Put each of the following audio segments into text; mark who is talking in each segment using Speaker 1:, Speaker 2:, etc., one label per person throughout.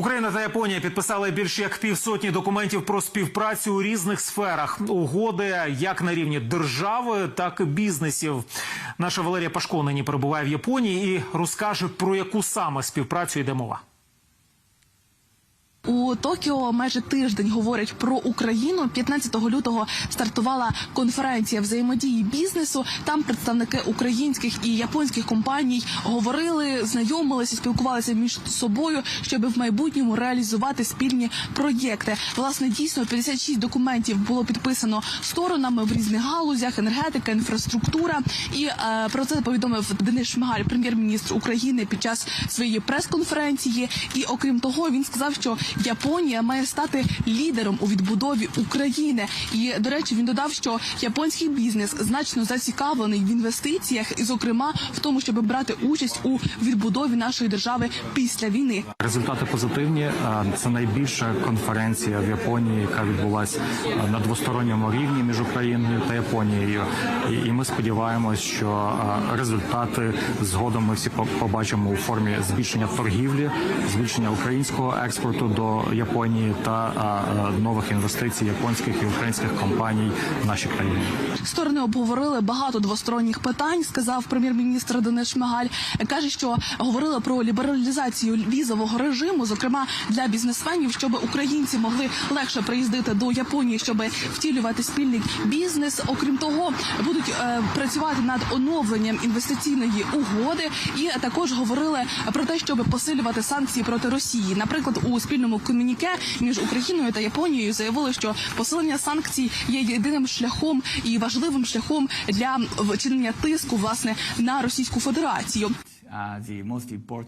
Speaker 1: Україна та Японія підписали більш як півсотні документів про співпрацю у різних сферах. Угоди як на рівні держави, так і бізнесів. Наша Валерія Пашко нині перебуває в Японії і розкаже про яку саме співпрацю йде мова.
Speaker 2: У Токіо майже тиждень говорять про Україну. 15 лютого стартувала конференція взаємодії бізнесу. Там представники українських і японських компаній говорили, знайомилися, спілкувалися між собою, щоб в майбутньому реалізувати спільні проєкти. Власне, дійсно 56 документів було підписано сторонами в різних галузях: енергетика, інфраструктура. І е, про це повідомив Денис Шмигаль, прем'єр-міністр України, під час своєї прес-конференції. І окрім того, він сказав, що Японія має стати лідером у відбудові України. І до речі, він додав, що японський бізнес значно зацікавлений в інвестиціях, і, зокрема, в тому, щоб брати участь у відбудові нашої держави після війни.
Speaker 3: Результати позитивні. Це найбільша конференція в Японії, яка відбулася на двосторонньому рівні між Україною та Японією. І- ми сподіваємось, що результати згодом ми всі побачимо у формі збільшення торгівлі, збільшення українського експорту до Японії та е, нових інвестицій японських і українських компаній в нашій країні.
Speaker 2: Сторони обговорили багато двосторонніх питань. Сказав прем'єр-міністр Денис Шмигаль. каже, що говорили про лібералізацію візового режиму, зокрема для бізнесменів, щоб українці могли легше приїздити до Японії, щоб втілювати спільний бізнес. Окрім того, будуть е, працювати над оновленням інвестиційної угоди, і також говорили про те, щоб посилювати санкції проти Росії. Наприклад, у спільному комюніке між Україною та Японією заявили, що посилення санкцій є єдиним шляхом і важливим шляхом для вчинення тиску власне на Російську Федерацію.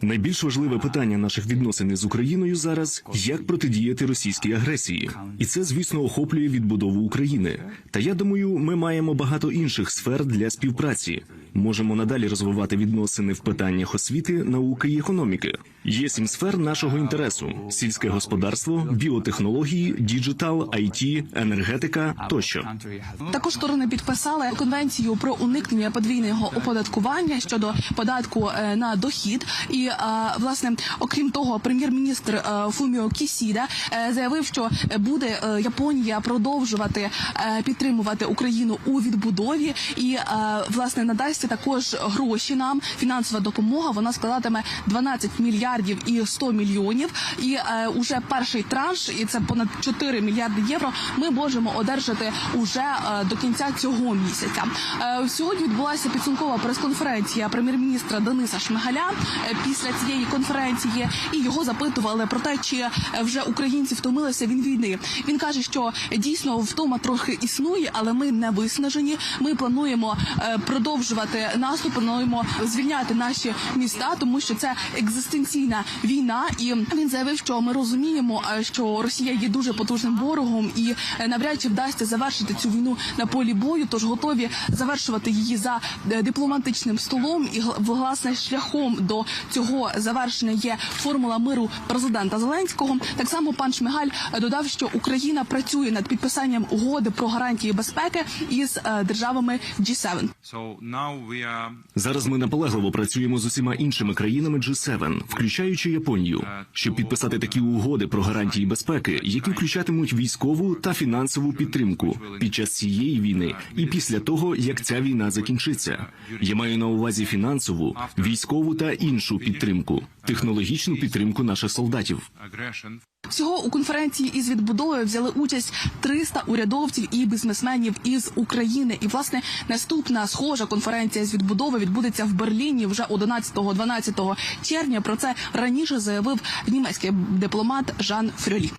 Speaker 4: Найбільш важливе питання наших відносин із Україною зараз як протидіяти російській агресії, і це, звісно, охоплює відбудову України. Та я думаю, ми маємо багато інших сфер для співпраці. Можемо надалі розвивати відносини в питаннях освіти, науки і економіки. Є сім сфер нашого інтересу: сільське господарство, біотехнології, діджитал, IT, енергетика тощо.
Speaker 2: Також сторони підписали конвенцію про уникнення подвійного оподаткування щодо податку е, на дохід. І е, власне, окрім того, прем'єр-міністр е, Фуміо Кісіда заявив, що буде Японія продовжувати підтримувати Україну у відбудові і власне надасть також гроші нам. Фінансова допомога вона складатиме 12 мільярдів і 100 мільйонів. І е, уже перший транш, і це понад 4 мільярди євро. Ми можемо одержати уже е, до кінця цього місяця. Е, сьогодні відбулася підсумкова прес-конференція прем'єр-міністра Дениса Шмигаля е, після цієї конференції, і його запитували про те, чи е, вже українці втомилися від війни. Він каже, що дійсно втома трохи існує, але ми не виснажені. Ми плануємо е, продовжувати наступ, плануємо звільняти наші міста, тому що це екзистенційна війна. І він заявив, що ми розуміємо, е, що Росія є дуже потужним ворогом, і е, навряд чи вдасться завершити цю війну на полі бою. Тож готові завершувати її за е, дипломатичним столом. І власне шляхом до цього завершення є формула миру президента Зеленського. Так само пан Шмигаль додав, що Україна працює над підписанням угоди про гарантії безпеки із державами G7.
Speaker 4: Зараз ми наполегливо працюємо з усіма іншими країнами G7, включаючи Японію, щоб підписати такі угоди про гарантії безпеки, які включатимуть військову та фінансову підтримку під час цієї війни і після того, як ця війна закінчиться. Я маю на увазі фінансову, військову та іншу підтримку, технологічну підтримку наших солдатів.
Speaker 2: Всього у конференції із відбудовою взяли участь 300 урядовців і бізнесменів із України. І власне наступна схожа конференція з відбудови відбудеться в Берліні вже 11-12 червня. Про це раніше заявив німецький дипломат Жан Фрьолі.